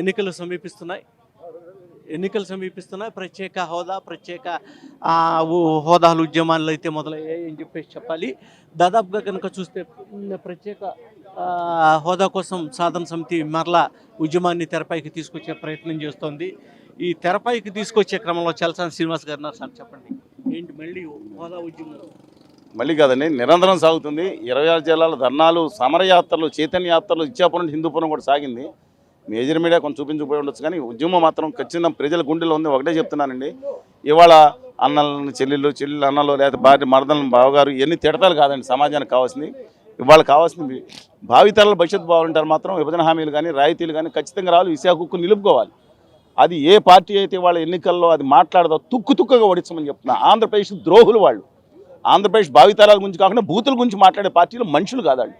ఎన్నికలు సమీపిస్తున్నాయి. ఎన్నికలు సమీపిస్తున్నాయి. ప్రత్యేక హోదా ప్రత్యేక హోదాలు ఉద్యమాలు అయితే మొదలయ్యాయి అని చెప్పేసి చెప్పాలి. దాదాపుగా కనుక చూస్తే ప్రత్యేక హోదా కోసం సాధన సమితి మరలా ఉద్యమాన్ని తెరపైకి తీసుకొచ్చే ప్రయత్నం చేస్తోంది. ఈ తెరపైకి తీసుకొచ్చే క్రమంలో చలసాని శ్రీనివాస్ గారు సార్ చెప్పండి. ఏంటి మళ్ళీ హోదా ఉద్యమం మళ్ళీ కాదండి నిరంతరం సాగుతుంది. ఇరవై ఆరు జిల్లాల ధర్నాలు సమరయాత్రలు చైతన్య యాత్రలు ఇచ్చాపురం హిందూపురం కూడా సాగింది. మేజర్ మీడియా కొంచెం చూపించకపోయి ఉండొచ్చు కానీ ఉద్యమం మాత్రం ఖచ్చితంగా ప్రజల గుండెలో ఉంది. ఒకటే చెప్తున్నానండి. ఇవాళ అన్నలను చెల్లెళ్ళు చెల్లెలు అన్నలు లేదా భార్య మరదలను బావగారు ఎన్ని తిడతాలు కాదండి సమాజానికి కావాల్సింది. ఇవాళ కావాల్సింది భావితరాల భవిష్యత్తు బాగుంటారు మాత్రం విభజన హామీలు కానీ రాయితీలు కానీ ఖచ్చితంగా రావాలి విశాఖ హక్కు నిలుపుకోవాలి. అది ఏ పార్టీ అయితే వాళ్ళ ఎన్నికల్లో అది మాట్లాడదో తుక్కు తుక్కుగా ఓడించమని చెప్తున్నా. ఆంధ్రప్రదేశ్ ద్రోహులు వాళ్ళు. ఆంధ్రప్రదేశ్ భావితరాల గురించి కాకుండా బూతుల గురించి మాట్లాడే పార్టీలు మనుషులు కాదాళ్ళు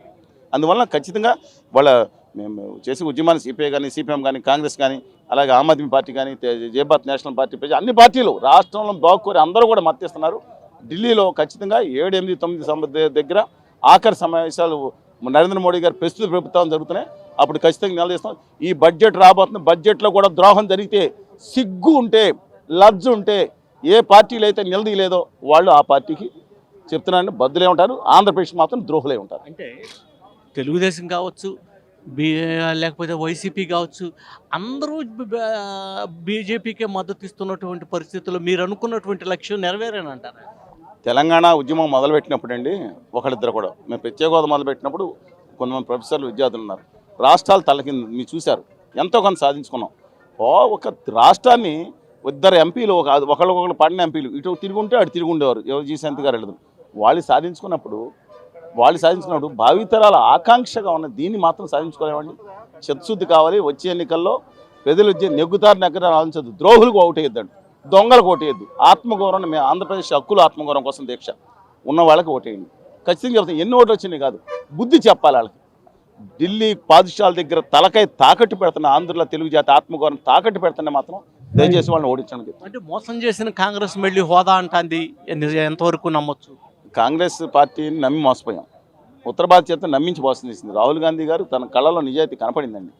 అందువలన ఖచ్చితంగా వాళ్ళ మేము చేసే ఉద్యమాన్ని సిపిఐ కానీ సిపిఎం కానీ కాంగ్రెస్ కానీ అలాగే ఆమ్ ఆద్మీ పార్టీ కానీ జయభారత్ నేషనల్ పార్టీ ప్రజలు అన్ని పార్టీలు రాష్ట్రంలో బాగుకోరి అందరూ కూడా మద్దతిస్తున్నారు ఢిల్లీలో ఖచ్చితంగా ఏడు ఎనిమిది తొమ్మిది సంవ- దగ్గర ఆఖరి సమావేశాలు నరేంద్ర మోడీ గారు ప్రస్తుత ప్రభుత్వం జరుగుతున్నాయి. అప్పుడు ఖచ్చితంగా నిలదీస్తాం ఈ బడ్జెట్ రాబోతుంది. బడ్జెట్లో కూడా ద్రోహం జరిగితే సిగ్గు ఉంటే లబ్జ్ ఉంటే ఏ పార్టీలు అయితే నిలదీయలేదో వాళ్ళు ఆ పార్టీకి చెప్తున్నాను బద్దులే ఉంటారు. ఆంధ్రప్రదేశ్ మాత్రం ద్రోహులే ఉంటారు. అంటే తెలుగుదేశం కావచ్చు బీ లేకపోతే వైసీపీ కావచ్చు అందరూ బీజేపీకే మద్దతు ఇస్తున్నటువంటి పరిస్థితుల్లో మీరు అనుకున్నటువంటి లక్ష్యం నెరవేరేనంటారా? తెలంగాణ ఉద్యమం మొదలుపెట్టినప్పుడు అండి ఒకళ్ళిద్దరు కూడా. మేము ప్రత్యేక హోదా మొదలుపెట్టినప్పుడు కొంతమంది ప్రొఫెసర్లు విద్యార్థులు ఉన్నారు. రాష్ట్రాలు తలకింది మీరు చూశారు. ఎంతో కొంత సాధించుకున్నాం. ఓ ఒక రాష్ట్రాన్ని ఇద్దరు ఎంపీలు ఒక ఒకళ్ళు ఒకళ్ళు పడిన ఎంపీలు ఇటు తిరుగుంటే అటు తిరుగుండేవారు. ఎవరు జీశాంతి గారు వెళ్ళదు. వాళ్ళు సాధించుకున్నప్పుడు వాళ్ళు సాధించుకున్నప్పుడు భావితరాల ఆకాంక్షగా ఉన్న దీన్ని మాత్రం సాధించుకోలేమండి. చిత్తశుద్ధి కావాలి వచ్చే ఎన్నికల్లో ప్రజలు వచ్చే నెగ్గుతారు నెగ్గతారు ఆలోచించదు ద్రోహులకు ఓటేయద్దండి. దొంగలకు ఓటేయద్దు. ఆత్మగౌరవం మేము ఆంధ్రప్రదేశ్ హక్కులు ఆత్మగౌరవం కోసం దీక్ష. ఉన్న వాళ్ళకి ఓటేయండి. ఖచ్చితంగా చెప్తాం ఎన్ని ఓట్లు వచ్చినాయి కాదు. బుద్ధి చెప్పాలి వాళ్ళకి. ఢిల్లీ పాదుషాల దగ్గర తలకై తాకట్టు పెడుతున్న ఆంధ్రలో తెలుగు జాతి ఆత్మగౌరవం తాకట్టు పెడుతున్న మాత్రం దయచేసి వాళ్ళని ఓడించండి. అంటే మోసం చేసిన కాంగ్రెస్ మళ్ళీ హోదా అంటాంది. ఎంతవరకు నమ్మొచ్చు? కాంగ్రెస్ పార్టీని నమ్మి మోసపోయాం. ఉత్తర భారత చేత నమ్మించి మోసం చేసింది. రాహుల్ గాంధీ గారు తన కళలో నిజాయితీ కనపడిందండి.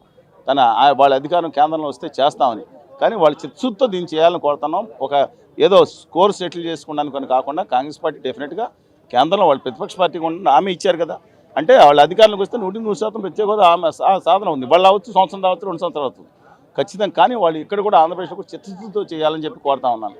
తన ఆ- వాళ్ళ అధికారం కేంద్రంలో వస్తే చేస్తామని. కానీ వాళ్ళు చిత్సుతో దీన్ని చేయాలని కోరుతున్నాం. ఒక ఏదో స్కోర్ సెటిల్ చేసుకున్నాను కాకుండా కాంగ్రెస్ పార్టీ డెఫినెట్గా కేంద్రంలో వాళ్ళు ప్రతిపక్ష పార్టీ కూడా హామీ ఇచ్చారు కదా. అంటే వాళ్ళ అధికారులకు వస్తే నూటి నూరు శాతం ప్రత్యేక హోదా ఆమె సాధన ఉంది. వాళ్ళు అవచ్చు సంవత్సరం రావచ్చు రెండు సంవత్సరాలు అవుతుంది ఖచ్చితంగా కానీ వాళ్ళు ఇక్కడ కూడా ఆంధ్రప్రదేశ్లో చిత్తశుద్ధితో చేయాలని చెప్పి కోరుతా ఉన్నాను.